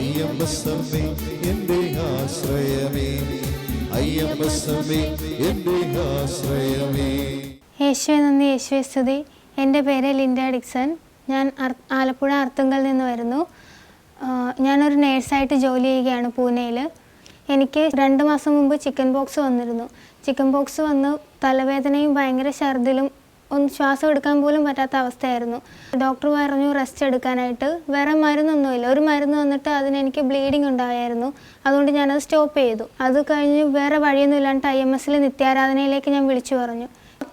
അയ്യമ്പസമ്മേ എന്റെ ആശ്രയമേ. അയ്യമ്പസമ്മേ എന്റെ ആശ്രയമേ. യേശുവെ നന്ദി. യേശുവെ സ്തുതി. എന്റെ പേര് ലിൻഡ ഡിക്സൺ. ഞാൻ ആലപ്പുഴ അർത്തുങ്കൽ നിന്ന് വരുന്നു. ഞാനൊരു നേഴ്സായിട്ട് ജോലി ചെയ്യുകയാണ് പൂനെയിൽ എനിക്ക് രണ്ട് മാസം മുമ്പ് ചിക്കൻ ബോക്സ് വന്നിരുന്നു. ചിക്കൻ ബോക്സ് വന്ന് തലവേദനയും ഭയങ്കര ഛർദിലും ഒന്ന് ശ്വാസം എടുക്കാൻ പോലും പറ്റാത്ത അവസ്ഥയായിരുന്നു. ഡോക്ടർ പറഞ്ഞു റെസ്റ്റ് എടുക്കാനായിട്ട്. വേറെ മരുന്നൊന്നുമില്ല. ഒരു മരുന്ന് വന്നിട്ട് അതിന് എനിക്ക് ബ്ലീഡിങ് ഉണ്ടായായിരുന്നു. അതുകൊണ്ട് ഞാനത് സ്റ്റോപ്പ് ചെയ്തു. അത് കഴിഞ്ഞ് വേറെ വഴിയൊന്നും ഇല്ലാണ്ട് ഐ എം എസിൽ നിത്യാരാധനയിലേക്ക് ഞാൻ വിളിച്ചു പറഞ്ഞു.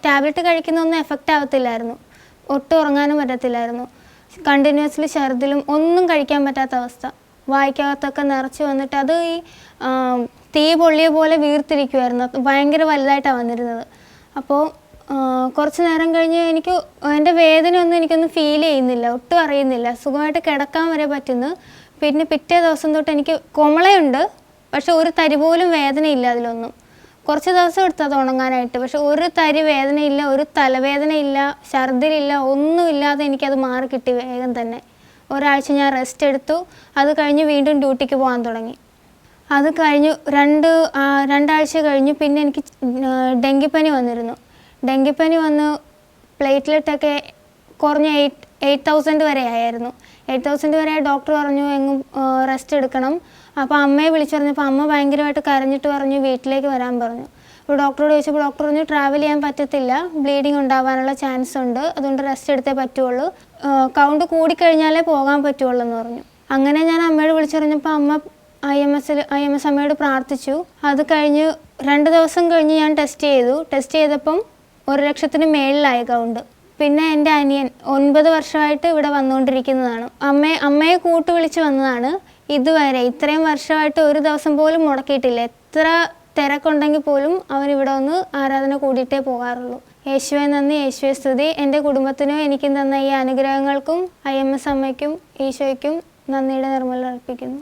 ടാബ്ലറ്റ് കഴിക്കുന്നൊന്നും എഫക്റ്റ് ആവത്തില്ലായിരുന്നു. ഒട്ടും ഉറങ്ങാനും പറ്റത്തില്ലായിരുന്നു. കണ്ടിന്യൂസ്ലി ഛർദിലും ഒന്നും കഴിക്കാൻ പറ്റാത്ത അവസ്ഥ. വായിക്കകത്തൊക്കെ നിറച്ച് വന്നിട്ട് അത് ഈ തീ പൊള്ളിയ പോലെ വീർത്തിരിക്കുമായിരുന്നു ഭയങ്കര വലുതായിട്ടാണ് വന്നിരുന്നത്. അപ്പോൾ കുറച്ച് നേരം കഴിഞ്ഞ് എനിക്ക് എന്റെ വേദന ഒന്നും എനിക്കൊന്നും ഫീൽ ചെയ്യുന്നില്ല ഒട്ടും അറിയുന്നില്ല. സുഖമായിട്ട് കിടക്കാൻ വരെ പറ്റുന്നു. പിന്നെ പിറ്റേ ദിവസം തൊട്ട് എനിക്ക് കുമളയുണ്ട്. പക്ഷെ ഒരു തരി പോലും വേദനയില്ല അതിലൊന്നും. കുറച്ച് ദിവസം എടുത്തത് ഉണങ്ങാനായിട്ട്. പക്ഷെ ഒരു തരി വേദനയില്ല ഒരു തലവേദനയില്ല ഛർദിലില്ല ഒന്നുമില്ലാതെ എനിക്കത് മാറി കിട്ടി വേഗം തന്നെ. ഒരാഴ്ച ഞാൻ റെസ്റ്റ് എടുത്തു. അത് കഴിഞ്ഞ് വീണ്ടും ഡ്യൂട്ടിക്ക് പോകാൻ തുടങ്ങി. അത് കഴിഞ്ഞു രണ്ട് രണ്ടാഴ്ച കഴിഞ്ഞു പിന്നെ എനിക്ക് ഡെങ്കിപ്പനി വന്നിരുന്നു. ഡെങ്കിപ്പനി വന്ന്. പ്ലേറ്റ്ലെറ്റൊക്കെ കുറഞ്ഞ എയ്റ്റ് എയ്റ്റ് തൗസൻഡ് വരെ ആയിരുന്നു. എയ്റ്റ് തൗസൻഡ് വരെ ഡോക്ടർ പറഞ്ഞു എങ്ങും റെസ്റ്റ് എടുക്കണം. അപ്പോൾ അമ്മയെ വിളിച്ചു പറഞ്ഞപ്പോൾ അമ്മ ഭയങ്കരമായിട്ട് കരഞ്ഞിട്ട് പറഞ്ഞു വീട്ടിലേക്ക് വരാൻ പറഞ്ഞു. അപ്പോൾ ഡോക്ടറോട് ചോദിച്ചപ്പോൾ ഡോക്ടർ പറഞ്ഞു ട്രാവൽ ചെയ്യാൻ പറ്റത്തില്ല. ബ്ലീഡിങ് ഉണ്ടാവാനുള്ള ചാൻസ് ഉണ്ട്. അതുകൊണ്ട് റെസ്റ്റ് എടുത്തേ പറ്റുള്ളൂ. കൗണ്ട് കൂടിക്കഴിഞ്ഞാലേ പോകാൻ പറ്റുള്ളൂ എന്ന് പറഞ്ഞു. അങ്ങനെ ഞാൻ അമ്മയോട് വിളിച്ചറിഞ്ഞപ്പോൾ അമ്മ ഐ എം എസിൽ ഐ എം എസ് അമ്മയോട് പ്രാർത്ഥിച്ചു. അത് കഴിഞ്ഞ് രണ്ട് ദിവസം കഴിഞ്ഞ് ഞാൻ ടെസ്റ്റ് ചെയ്തു. ടെസ്റ്റ് ചെയ്തപ്പം ഒരു ലക്ഷത്തിന് മേളിലായ അക്കൗണ്ട് പിന്നെ എന്റെ അനിയൻ ഒൻപത് വർഷമായിട്ട് ഇവിടെ വന്നുകൊണ്ടിരിക്കുന്നതാണ്. അമ്മയെ അമ്മയെ കൂട്ടു വിളിച്ച് വന്നതാണ്. ഇതുവരെ ഇത്രയും വർഷമായിട്ട് ഒരു ദിവസം പോലും മുടക്കിയിട്ടില്ല. എത്ര തിരക്കുണ്ടെങ്കിൽ പോലും അവൻ ഇവിടെ ഒന്ന് ആരാധന കൂടിയിട്ടേ പോകാറുള്ളൂ. യേശുവെ നന്ദി. യേശുവെ സ്തുതി. എന്റെ കുടുംബത്തിനും എനിക്കും തന്ന ഈ അനുഗ്രഹങ്ങൾക്കും ഐ എം എസ് അമ്മയ്ക്കും ഈശോയ്ക്കും നന്ദിയുടെ നിർമ്മലം അർപ്പിക്കുന്നു.